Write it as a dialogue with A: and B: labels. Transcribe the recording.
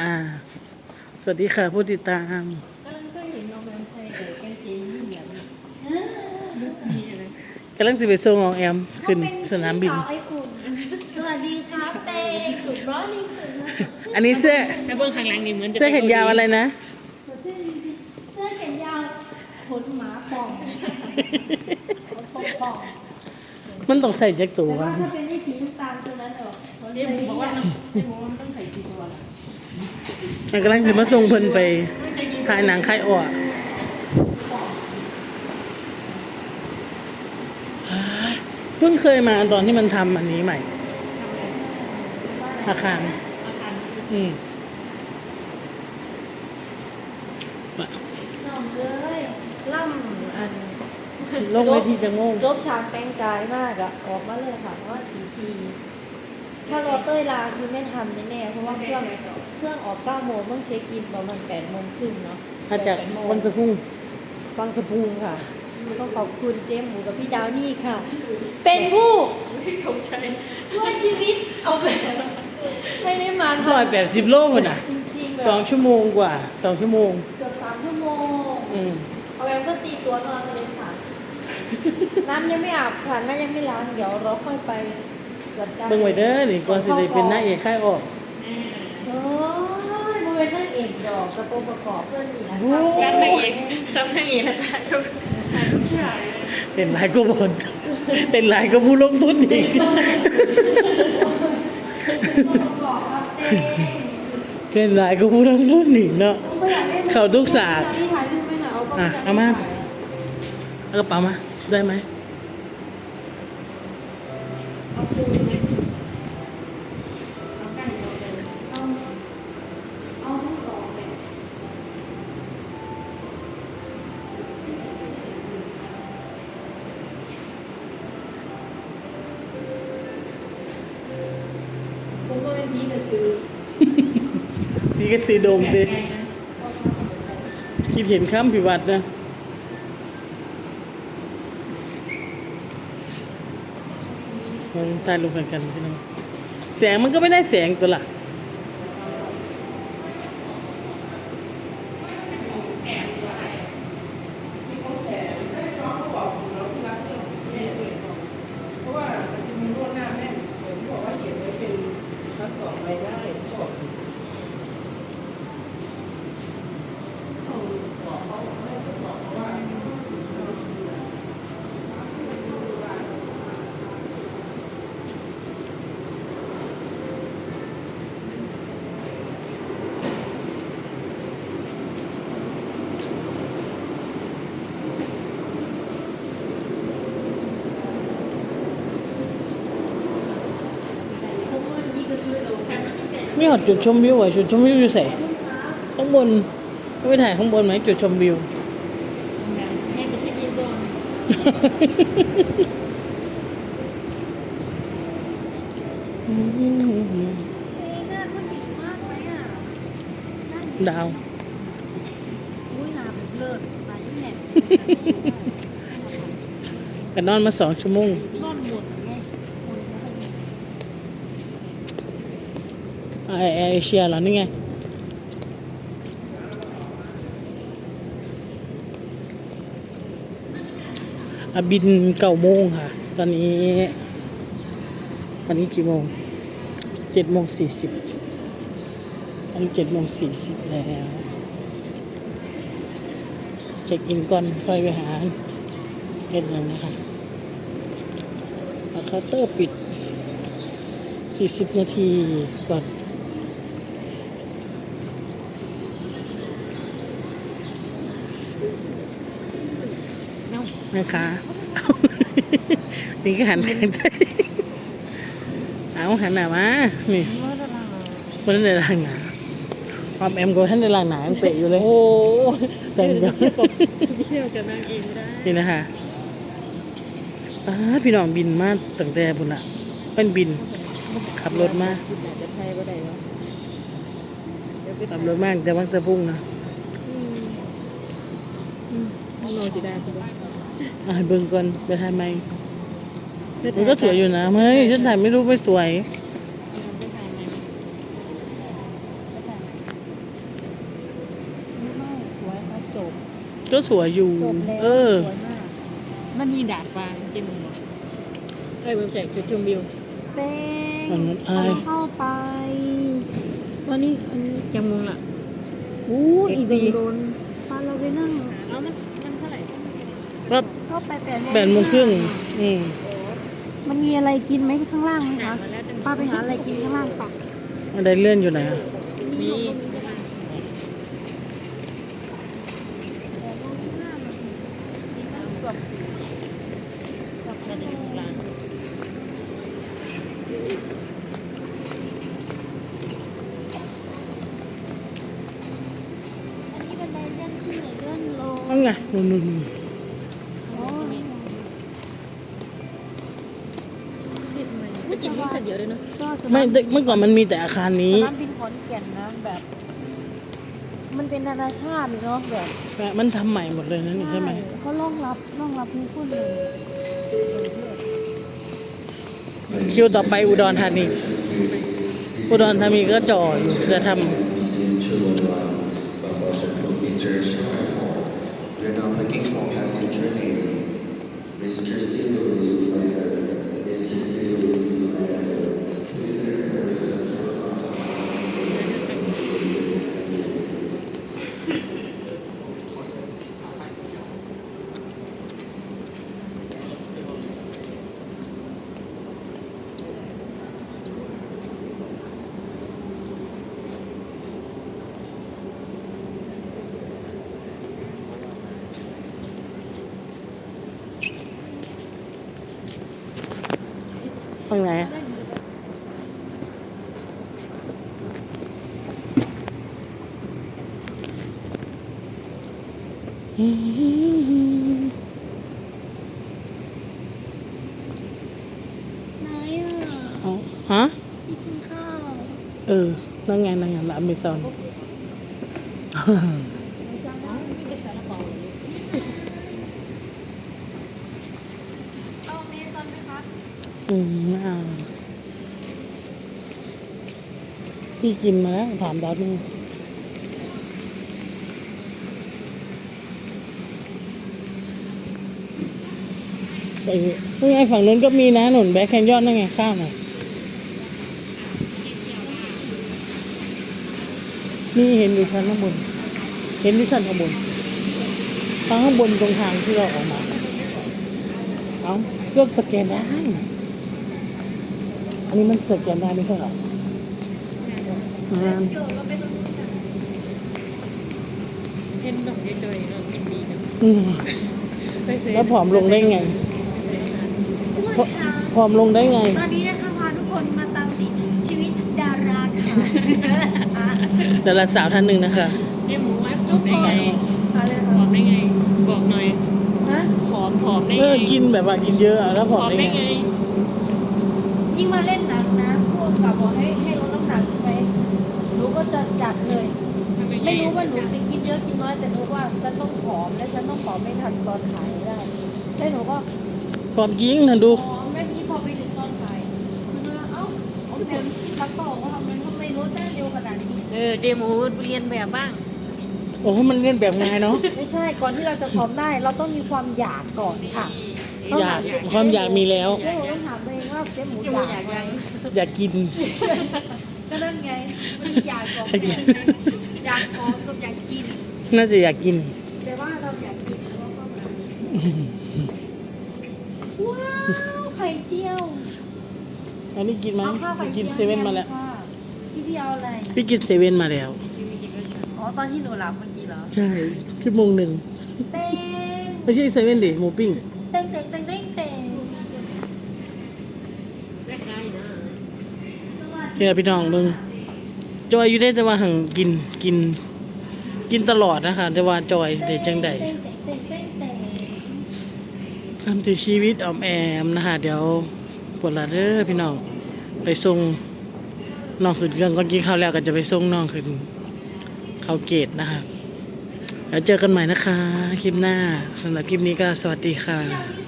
A: อ่า สวัสดีค่ะผู้ติดตาม
B: ก็ก็เห็นน้องแอมใส่แต่กางเกงยีนส์แบบนี้อะไร
A: กำลังสิไปส่งของแอมขึ้นสนามบิน
C: สาวไอ้คุณสวัสดีครับเต้ Good morning
A: อันนี้เสื้อ
B: แล้วเบื้องข้างหลังนี่เหมือนจะ
A: เสื้อแขนยาวอะไรนะ
C: เสื้อแขนยาวขนหมาป่องขนป่อง
A: มันต้องใส่แจ็คตัว
C: แต่ว่าถ้าเป็นที่สีน้ำตาลตัวนั้นเหรอ
B: เรียกบอกว่าน้องเรียกบอกว่ามันต้องใส่กี่ตัวล่ะ
A: มัน กำลังจะมาส่งเพิ่นไปถ่ายหนังค่ายอ้อเพิ่งเคยมาตอนที่มันทำอันนี้ใหม่ อาคาร
B: อาคาร
A: อืม
C: น้องเลยล่ำอัน
A: ลงเวทีจะโง่ง
C: จบฉากแปลงกายมากอะออกมาเลยค่ะว่าตีซีถ้ารอเต้ยลาคือไม่ทันแน่ๆเพราะว่าเครื่อง เครื่องออก9โมงต้องเช็คอินประมาณ8โมงครึ่งเนาะ
A: มาจากวังสะพุ่ง
C: บางสะพุงค่ะต้องขอบคุณเจมส์หมูกับพี่ดาวนี่ค่ะ เป็นผู้
B: ตกใจ
C: ช่วยชีวิตเอาไปไม่ได้มา
A: ร้อย
C: ทำ
A: แปดสิบโลคนอะ
C: จริงๆแบ
A: สอบงชั่วโมงกว่าสองชั่วโมง
C: เกือบสามชั่วโมง
A: อืม
C: เอาแอมก็ตีตัวนอนไปเลยค่ะ น้ำยังไม่อาบค่ะน้ายังไม่ล้าง เดี๋ยวเราค่อยไปจัดการ
A: เบิ่งไว้เด้อนี่ก่อนสิได้เป็นนางเอกค่ายออก
C: โอ้ยมัน เอกดอกกระโปรงประกอบเพื่อนนี่นะ
A: โอ้
B: การนางเอกซ้ำนางเอกนะจ๊ะถ่ายรูปถ่าย
A: เป็นหลายก็บนเป็นหลายก็ผู้ลงทุนอีก
C: เป็
A: นหลายก็ผู้ลงทุนอีกเนาะเขาทุกศาสตร์อะเอามาเอากระเป๋ามาได้ไหม
B: เอาปูไหมเอาไก่เอาไปเลย
C: เอาเอาทั้งสองเลย
B: ผมก็เป็นพีกระซื้อ
A: พี่ก็สีโดมเด้คิดเห็นข้ามผิวัตนะมันถ่ายรูปกันกันพี่น้องแสงมันก็ไม่ได้แสงตัวละ หอดจุดชมวิวอะจุดชมวิวอยู่ใส่ข้างบนไม่ไปถ่ายข้างบนไหมจุดชมวิว
B: ให้ไปเช็คอินก่อน
C: เฮ้ยหน้าเขาดีมากเลยอะหน้าดี
A: ดาว
C: อุ้ยหน้าแบบเลิศตายิ่งแหนม
A: กันนอนมาสองชั่วโมง
C: ร่อนหมดไง
A: ไอแอร์ เอเชียเหรอนี่ไงบินเก้าโมงค่ะ ตอนนี้ตอนนี้กี่โมงเจ็ดโมงสี่สิบตอนนี้เจ็ดโมงสี่สิบแล้วเช็คอินก่อนค่อยไปหาเฮ็ดเลยนะคะเคาน์เตอร์ปิด 40 นาทีก่อน
B: เอ้า
A: นะคะ นี่ก็หันกันใจเอาหันหน้ามา นี่คนนั้นในล่างหนาความแอมก็ท่านในล่างหนายังเตะอยู่เลย โอ้แต่งแบบ
B: เชื่อกับทุกเชื่อกับนางเอกไม่ได้
A: นี่นะคะอ่าพี่น้องบินมาตั้งแต่บุญอะเป็นบิน ขับรถมา
B: จะไทยบ่ได้วะเดี๋ยวไป
A: ขับรถมาตั้งแต่วังสะพุ่งนะ
B: ข้างนอกจะได้ปะวะ
A: อ่าเบิ่งก่อนไปถ่ายไหมมันก็สวยอยู่นะเฮ้ยฉันถ่ายไม่รู้ไม่สวยก็สวยอยู่เออ
C: มั
B: นมีดาดฟ้าจริงมั้งเอ้ยเว็บไซต์จุดชมวิว
C: เต้ง
A: นมัอา
C: เข้าไป
B: วันนี้อันนี้ยังมูงล่ะ
C: อู้อีกโดนปลาเราไปนั่ง
B: เอามา รั
A: บ
C: เข้าไปแปด
A: แปดโมงครึ่งอืม
C: มันมีอะไรกินไหมข้างล่างไหม
B: หนา
C: คะ
B: มาแล้วจัง
C: ป้าไปหาอะไรกินข้างล่างปะ
A: อันใดเลื่อนอยู่ไหนอะ
B: มี
C: อันนี้เป็นไดเลื่อนขึ้นหรือเลื่อนลง
A: นั่น ไม่
B: กินนี่สัตว์เดียวเลยเนาะ
C: ก็ส
A: ไม่
C: นาม
A: แต่เมื่อก่อนมันมีแต่อาคารนี้
C: สนามบินขอนแก่นนะแบบ มันเป็นนานาชาติเนาะแบบ
A: มันทำใหม่หมดเลยนะนี่ใช่ไหม
C: เขารองรับรองรับทุกคนเลย
A: คิวต่อไปอุดรธานี อุดรธานีก็จ่ออยู่จะท
D: We're now looking for passenger name. Miss Kirsty Lewis, ำ
A: ข้างไหนอะอืม
C: ไหนอะ
A: เอาฮะ
C: กินข้าว
A: เออ นั่งไงนั่งไงละอเมซอน
C: เอาเม
A: พี่กินมาแล้วถามดาวนี่ไปนี่ไงฝั่งนู้นก็มีนะหนุนแบ็คแคนยอนนั่นไงข้ามน่ะนี่เห็นอยู่ชั้นข้างบน เห็นอยู่ชั้นข้างบนทางข้างบนตรงทางที่เราออกมา เอาเลือกสแกนได้ นนี้มันสแกนได้ไม่ใช่เหรออ่า
B: เห็นดอกเยจอยเนาะกินดีเนาะ
A: อืม
B: ไปซื้อ
A: แล้วผอมลงได้ไงผผอมลงได้ไง
C: ตอนนี้นะคะพาทุกคนมาตามติดชีวิตดาราค่ะ
A: แต่ละสาวท่านหนึ่งนะคะ
B: เจ๊หมูว่าผอมได้ไง
C: อะไร
B: ผอมได้ไง บอกหน่อย
C: ฮะ
B: ผอมผอมได้
A: เอ
B: ไง
A: อ กินแบบว่ากินเยอะอะแล้วผ
B: ผ
A: อม
B: อม
A: ได้
B: ได้
A: ไง
B: ไง
C: ยิ่งมาเล่นหนังนะพวกกับบอกให้ให้ลดน้ำหนักใช่ไหมหนูก็จะจัดเลย ไม่รู้ว่าหนูจะกินเยอะกินน้อยแต่หนูว่าฉันต้องผอมและฉันต้องผอมไม่ทันตอนถ่ายได้แล้วหนูก็
A: ผอมจริงนะดู
C: ผอมแม่พี่พอไปถึงตอนถ่ายมันก็เอ้าผมเป็นทักต่อว่าทำไมทำไมลดได้เร็วขนาดนี้
B: เออเจหมูเรียนแบบบ้าง
A: โอ้มันเล่นแบบง่ายเนาะ
C: ไม่ใช่ก่อนที่เราจะผอมได้ เราต้องมีความอยากก่อนค่ะ
A: อยากความอยากมีแล้ว
C: เจ๊หมูต้องถามตัวเองว่าเจ๊หมู
B: เจ๊หมูอยากก
C: อายไหม
B: ยัง
A: อยากกิน
C: ก็นั่นไงมันอยากก่อน
A: อยากกิน
C: อยากผอมกับอยากกิน
A: น่าจะอยากกิน
C: แต่ว่าเราอยากกินเราก็มาว้าวไข่เจียว
A: อันนี้กินไหม
C: เอาข้าวไข่
A: กิ
C: เจี
A: น
C: ยว
A: เซเว่นมาแล้ว
C: ค่ะพี่พี่เอาอะไร
A: พี่กินเซเว่นมาแล้ว
C: อ๋อตอนที่หนูหลับเมื่อกี้เหรอ
A: ใช่ชั่วโมงหนึ่ง
C: เต้ง
A: ไม่ใช่เซเว่นดิหมูปิ้ง
C: เต้งเต้งเต้งเต้งเต้ง
B: แรนะ
A: เนี่ยพี่น้องมึงจอยอยู่ได้แต่ว่าหังกินกิน กินตลอดนะคะ แต่ว่าจอยเดี๋ยวจังใด
C: เต้งเต้งเต้งเต้งเต้ง
A: ทำถึงชีวิตออมแอมนะคะเดี๋ยวปวดละเด้อพี่น้องไปส่งน้องขึ้นเครื่องก่อนกินข้าวแล้วก็จะไปส่งน้องขึ้นเขาเกตนะคะ แล้วเจอกันใหม่นะคะ คลิปหน้าสำหรับคลิปนี้ก็สวัสดีค่ะ